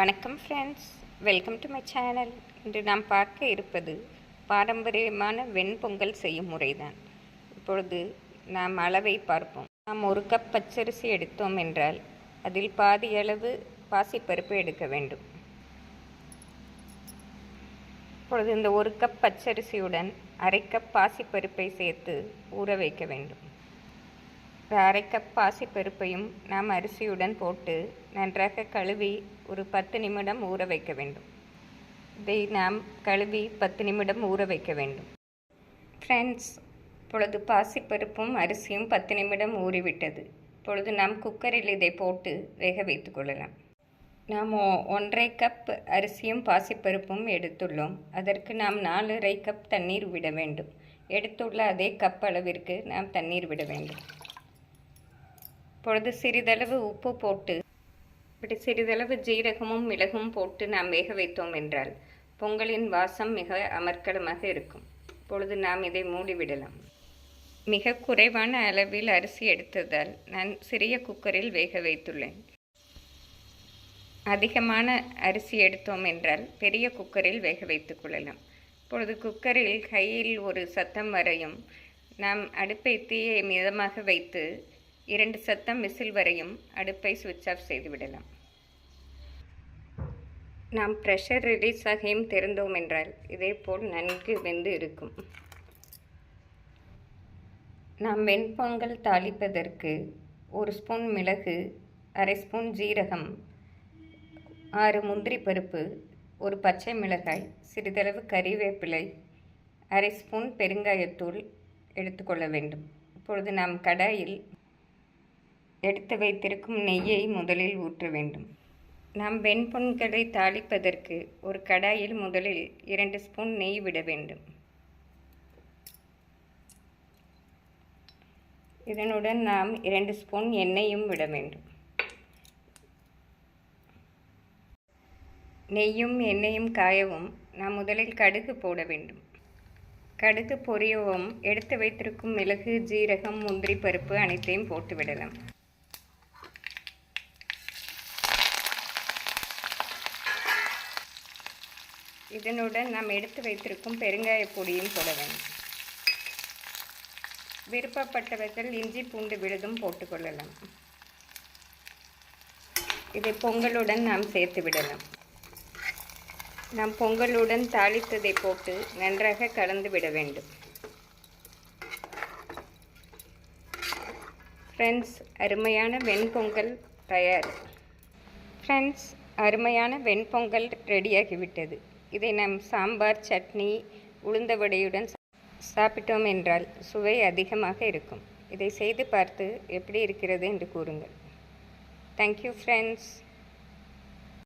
வணக்கம் friends welcome to my channel இன்று நாம் பார்க்க இருப்பது பாரம்பரியமான வெண்பொங்கல் செய்யும் முறைதான். இப்பொழுது நாம் அளவை பார்ப்போம். நாம் ஒரு கப் பச்சரிசி எடுத்தோம் என்றால் அதில் பாதி அளவு பாசிப்பருப்பு எடுக்க வேண்டும். இப்பொழுது இந்த ஒரு கப் பச்சரிசியுடன் அரை கப் பாசிப்பருப்பை சேர்த்து ஊற வைக்க வேண்டும். அரை கப் பாசிப்பருப்பையும் நாம் அரிசியுடன் போட்டு நன்றாக கழுவி ஒரு பத்து நிமிடம் ஊற வைக்க வேண்டும். இதை நாம் கழுவி பத்து நிமிடம் ஊற வைக்க வேண்டும். ஃப்ரெண்ட்ஸ் இப்பொழுது பாசிப்பருப்பும் அரிசியும் பத்து நிமிடம் ஊறிவிட்டது. இப்பொழுது நாம் குக்கரில் இதை போட்டு வேக வைத்து கொள்ளலாம். நாம் ஒ- ஒன்றரை கப் அரிசியும் பாசிப்பருப்பும் எடுத்துள்ளோம். அதற்கு நாம் நாலரை கப் தண்ணீர் விட வேண்டும். எடுத்துள்ள அதே கப் அளவிற்கு நாம் தண்ணீர் விட வேண்டும். இப்பொழுது சிறிதளவு உப்பு போட்டு இப்படி சிறிதளவு ஜீரகமும் மிளகும் போட்டு நாம் வேக வைத்தோம் என்றால் பொங்கலின் வாசம் மிக அமர்க்கலமாக இருக்கும். இப்பொழுது நாம் இதை மூடிவிடலாம். மிக குறைவான அளவில் அரிசி எடுத்ததால் நான் சிறிய குக்கரில் வேக வைத்துள்ளேன். அதிகமான அரிசி எடுத்தோம் என்றால் பெரிய குக்கரில் வேக வைத்துக் கொள்ளலாம். இப்பொழுது குக்கரில் கையில் ஒரு சத்தம் வரையும் நாம் அடுப்பை தீயை மிதமாக வைத்து இரண்டு சத்தம் விசில் வரையும் அடுப்பை சுவிட்ச் ஆஃப் செய்து விடலாம் நாம் ப்ரெஷர் ரிலீஸ் ஆகியும் திறந்தோம் என்றால் இதேபோல் நன்கு வெந்து இருக்கும். நாம் வெண்பொங்கல் தாளிப்பதற்கு ஒரு ஸ்பூன் மிளகு அரை ஸ்பூன் ஜீரகம் ஆறு முந்திரி பருப்பு ஒரு பச்சை மிளகாய் சிறிதளவு கறிவேப்பிலை அரை ஸ்பூன் பெருங்காயத்தூள் எடுத்துக்கொள்ள வேண்டும். இப்பொழுது நாம் கடாயில் எடுத்து வைத்திருக்கும் நெய்யை முதலில் ஊற்ற வேண்டும். நாம் வெண்பொன்களை தாளிப்பதற்கு ஒரு கடாயில் முதலில் இரண்டு ஸ்பூன் நெய் விட வேண்டும். இதனுடன் நாம் இரண்டு ஸ்பூன் எண்ணெயும் விட வேண்டும். நெய்யும் எண்ணெயும் காயவும் நாம் முதலில் கடுகு போட வேண்டும். கடுகு பொரியவும் எடுத்து வைத்திருக்கும் மிளகு ஜீரகம் முந்திரி பருப்பு அனைத்தையும் போட்டு விடலாம் இதனுடன் நாம் எடுத்து வைத்திருக்கும் பெருங்காய பொடியும் போட வேண்டும். விருப்பப்பட்டவர்கள் இஞ்சி பூண்டு விழுதும் போட்டுக்கொள்ளலாம் இதை பொங்கலுடன் நாம் சேர்த்து விடலாம். நாம் பொங்கலுடன் தாளித்ததை போட்டு நன்றாக கலந்து விட வேண்டும். ஃப்ரெண்ட்ஸ் அருமையான வெண்பொங்கல் தயார். ஃப்ரெண்ட்ஸ் அருமையான வெண்பொங்கல் ரெடியாகிவிட்டது இதை நாம் சாம்பார் சட்னி உளுந்த வடையுடன் சாப்பிட்டோம் என்றால் சுவை அதிகமாக இருக்கும். இதை செய்து பார்த்து எப்படி இருக்கிறது என்று கூறுங்கள். Thank you friends